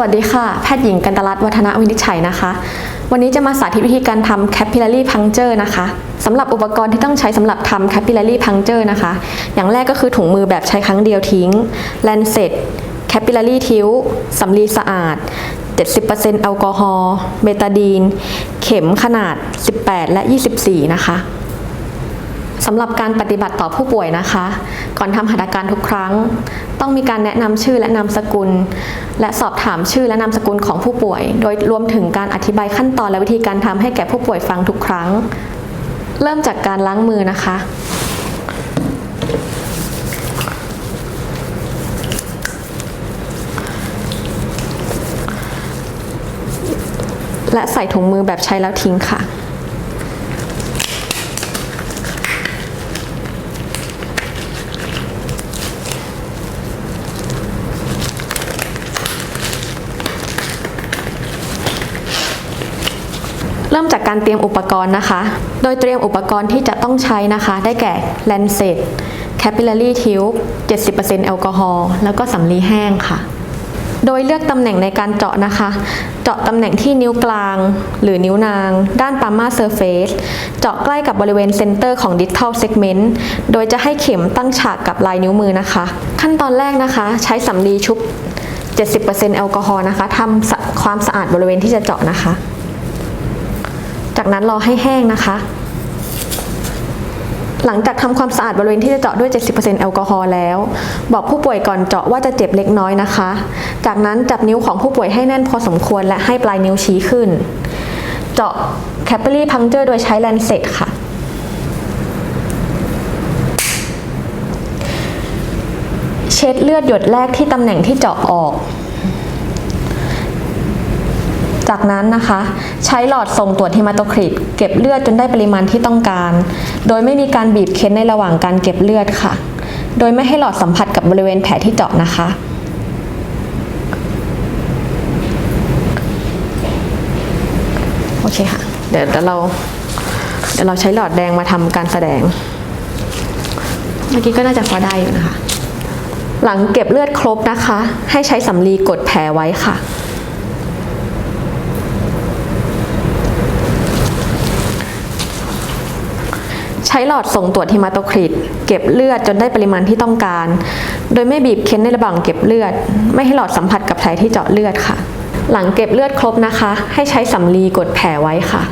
วัสดีค่ะ แพทย์หญิงกันตลัตวัฒนวินิจฉัยนะคะ วันนี้จะมาสาธิตวิธีการทำ capillary puncture นะคะสำหรับอุปกรณ์ที่ต้องใช้สำหรับทำ capillary puncture นะคะ อย่างแรกก็คือถุงมือแบบใช้ครั้งเดียวทิ้ง lancet capillary tube สำลีสะอาด 70%แอลกอฮอล์ เบตาดีน เข็มขนาด 18 และ 24 นะคะ สำหรับการปฏิบัติต่อผู้ป่วยนะคะ ก่อนทำหัตถการทุกครั้ง ต้องมีการแนะนำชื่อและนามสกุล และสอบถามชื่อและนามสกุลของผู้ป่วย โดยรวมถึงการอธิบายขั้นตอนและวิธีการทำให้แก่ผู้ป่วยฟังทุกครั้ง เริ่มจากการล้างมือนะคะ และใส่ถุงมือแบบใช้แล้วทิ้งค่ะ เริ่มจากการเตรียมอุปกรณ์นะคะ โดยเตรียมอุปกรณ์ที่จะต้องใช้นะคะ ได้แก่ Lancet Capillary Tube 70%แอลกอฮอล์ แล้วก็สำลีแห้งค่ะ โดยเลือกตำแหน่งในการเจาะนะคะ เจาะตำแหน่งที่นิ้วกลาง หรือนิ้วนาง ด้านปาล์มาเซอร์เฟสเจาะใกล้กับบริเวณเซนเตอร์ของ distal segment โดยจะให้เข็มตั้งฉากกับลายนิ้วมือนะคะ ขั้นตอนแรกนะคะ ใช้สำลีชุบ 70%แอลกอฮอล์นะคะทำความสะอาดบริเวณที่จะเจาะนะคะ จากนั้นรอให้แห้งนะคะ หลังจากทำความสะอาดบริเวณที่จะเจาะด้วย 70%แอลกอฮอล์แล้ว บอกผู้ป่วยก่อนเจาะว่าจะเจ็บเล็กน้อยนะคะ จากนั้นจับนิ้วของผู้ป่วยให้แน่นพอสมควรและให้ปลายนิ้วชี้ขึ้น เจาะ capillary puncture โดยใช้ lancet ค่ะเช็ดเลือดหยดแรกที่ตำแหน่งที่เจาะออก จากนั้นนะคะ ใช้หลอดส่งตรวจเฮมาโตคริต เก็บเลือดจนได้ปริมาณที่ต้องการ โดยไม่มีการบีบเค้นในระหว่างการเก็บเลือดค่ะ โดยไม่ให้หลอดสัมผัสกับบริเวณแผลที่เจาะนะคะโอเคค่ะ เดี๋ยวเดี๋ยวเราเดี๋ยวเราใช้หลอดแดงมาทำการแสดง เมื่อกี้ก็น่าจะพอได้อยู่นะคะ หลังเก็บเลือดครบนะคะ ให้ใช้สำลีกดแผลไว้ค่ะ ใช้หลอดส่งตรวจฮิมาโตคริต เก็บเลือดจนได้ปริมาณที่ต้องการ โดยไม่บีบเค้นในระหว่างเก็บเลือด ไม่ให้หลอดสัมผัสกับแผลที่เจาะเลือดค่ะ หลังเก็บเลือดครบนะคะ ให้ใช้สำลีกดแผลไว้ค่ะ